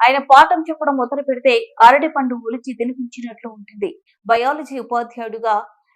ఆయన పాఠం చెప్పడం మొదలు పెడితే అరటి పండు ఒలిచి తినిపించినట్లు ఉంటుంది. బయాలజీ ఉపాధ్యాయుడిగా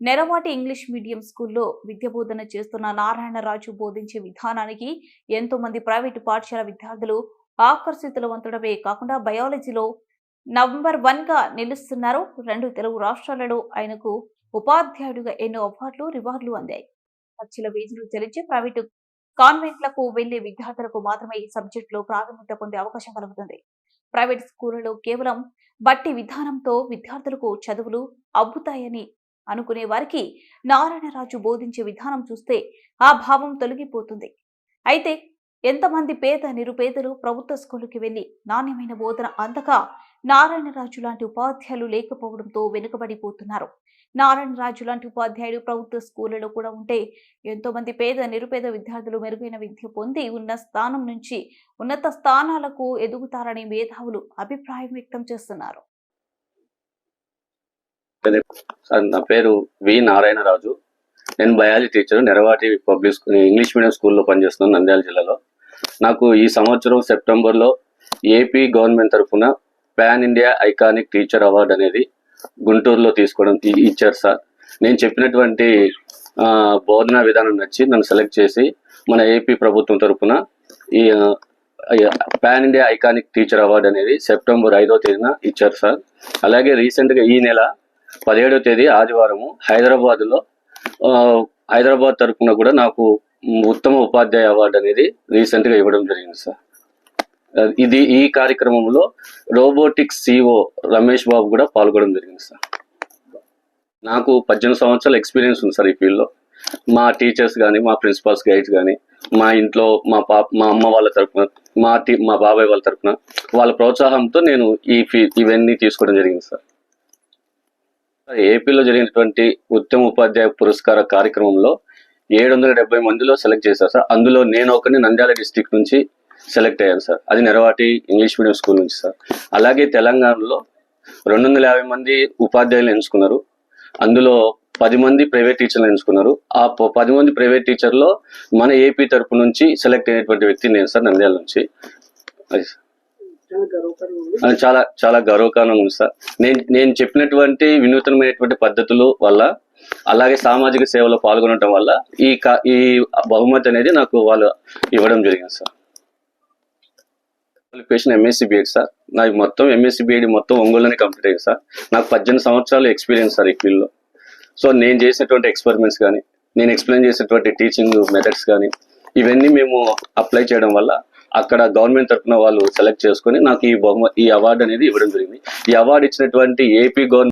నెరవాటి ఇంగ్లీష్ మీడియం స్కూల్లో విద్య బోధన చేస్తున్న నారాయణరాజు బోధించే విధానానికి ఎంతో మంది ప్రైవేటు పాఠశాల విద్యార్థులు ఆకర్షితులవంతడమే కాకుండా బయాలజీలో నంబర్ వన్గా నిలుస్తున్నారు. రెండు తెలుగు రాష్ట్రాలలో ఆయనకు ఉపాధ్యాయుడిగా ఎన్నో అవార్డులు రివార్డులు అందాయి. ఖర్చుల వీధులు చెల్లించి ప్రైవేటు కాన్వెంట్లకు వెళ్ళే విద్యార్థులకు మాత్రమే ఈ సబ్జెక్టులో ప్రావీణ్యత పొందే అవకాశం కలుగుతుంది. ప్రైవేట్ స్కూళ్ళలో కేవలం బట్టి విధానంతో విద్యార్థులకు చదువులు అబ్బుతాయని అనుకునే వారికి నారాయణరాజు బోధించే విధానం చూస్తే ఆ భావం తొలగిపోతుంది. అయితే ఎంతమంది పేద నిరుపేదలు ప్రభుత్వ స్కూలుకి వెళ్ళి నాణ్యమైన బోధన అందక నారాయణరాజు లాంటి ఉపాధ్యాయులు లేకపోవడంతో వెనుకబడిపోతున్నారు. నారాయణరాజు లాంటి ఉపాధ్యాయుడు ప్రభుత్వ స్కూళ్ళలో కూడా ఉంటే ఎంతో మంది పేద నిరుపేద విద్యార్థులు మెరుగైన విద్య పొంది ఉన్న స్థానం నుంచి ఉన్నత స్థానాలకు ఎదుగుతారని మేధావులు అభిప్రాయం వ్యక్తం చేస్తున్నారు. నా పేరు వి నారాయణరాజు. నేను biology teacher Neravati public English medium స్కూల్లో పనిచేస్తున్నాను నంద్యాల జిల్లాలో. నాకు ఈ సంవత్సరం సెప్టెంబర్లో ఏపీ గవర్నమెంట్ తరఫున pan India iconic teacher award అనేది గుంటూరులో తీసుకోవడం ఇచ్చారు సార్. నేను చెప్పినటువంటి బోధన బోధనా విధానం నచ్చి నన్ను సెలెక్ట్ చేసి మన ఏపీ ప్రభుత్వం తరఫున ఈ pan India iconic teacher award అనేది సెప్టెంబర్ ఐదో తేదీన ఇచ్చారు సార్. అలాగే రీసెంట్గా ఈ నెల పదిహేడో తేదీ ఆదివారము హైదరాబాద్లో హైదరాబాద్ తరఫున కూడా నాకు ఉత్తమ ఉపాధ్యాయ అవార్డు అనేది రీసెంట్గా ఇవ్వడం జరిగింది సార్. ఇది ఈ కార్యక్రమంలో రోబోటిక్స్ సిఓ రమేష్ బాబు కూడా పాల్గొనడం జరిగింది సార్. నాకు పద్దెనిమిది సంవత్సరాల ఎక్స్పీరియన్స్ ఉంది సార్ ఈ ఫీల్డ్లో మా టీచర్స్ కానీ మా ప్రిన్సిపాల్స్ గైడ్స్ కానీ మా ఇంట్లో మా పాప మా అమ్మ వాళ్ళ తరపున మా టీ మా బాబాయ్ వాళ్ళ తరపున వాళ్ళ ప్రోత్సాహంతో నేను ఈ ఫీ ఇవన్నీ తీసుకోవడం జరిగింది సార్. ఏపీలో జరిగినటువంటి ఉత్తమ ఉపాధ్యాయ పురస్కార కార్యక్రమంలో ఏడు వందల డెబ్బై మందిలో సెలెక్ట్ చేశారు సార్. అందులో నేను ఒకరిని నంద్యాల డిస్టిక్ నుంచి సెలెక్ట్ అయ్యాను సార్. అది నెరవాటి ఇంగ్లీష్ మీడియం స్కూల్ నుంచి సార్. అలాగే తెలంగాణలో రెండు వందల యాభై మంది ఉపాధ్యాయులు ఎంచుకున్నారు. అందులో పది మంది ప్రైవేట్ టీచర్లు ఎంచుకున్నారు. ఆ పది మంది ప్రైవేట్ టీచర్లో మన ఏపీ తరపు నుంచి సెలెక్ట్ అయినటువంటి వ్యక్తి నేను సార్ నంద్యాల నుంచి. అది సార్. చాలా చాలా గౌరవకారణం ఉంది సార్. నేను నేను చెప్పినటువంటి వినూతనమైనటువంటి పద్ధతులు వల్ల అలాగే సామాజిక సేవలో పాల్గొనడం వల్ల ఈ ఈ బహుమతి అనేది నాకు వాళ్ళు ఇవ్వడం జరిగింది sir. Qualification MSc BEd sir. నాకు మొత్తం ఎంఎస్సి బిఎడ్ మొత్తం ఒంగోలులోనే కంప్లీట్ అయ్యింది సార్. నాకు పద్దెనిమిది సంవత్సరాలు ఎక్స్పీరియన్స్ సార్ ఈ ఫీల్డ్లో. సో నేను చేసినటువంటి ఎక్స్పెరిమెంట్స్ కానీ నేను ఎక్స్ప్లెయిన్ చేసినటువంటి టీచింగ్ మెథడ్స్ కానీ ఇవన్నీ మేము అప్లై చేయడం వల్ల అక్కడ గవర్నమెంట్ తరఫున వాళ్ళు సెలెక్ట్ చేసుకొని నాకు ఈ బహుమ ఈ అవార్డు అనేది ఇవ్వడం జరిగింది. ఈ అవార్డు ఇచ్చినటువంటి ఏపీ గవర్నమెంట్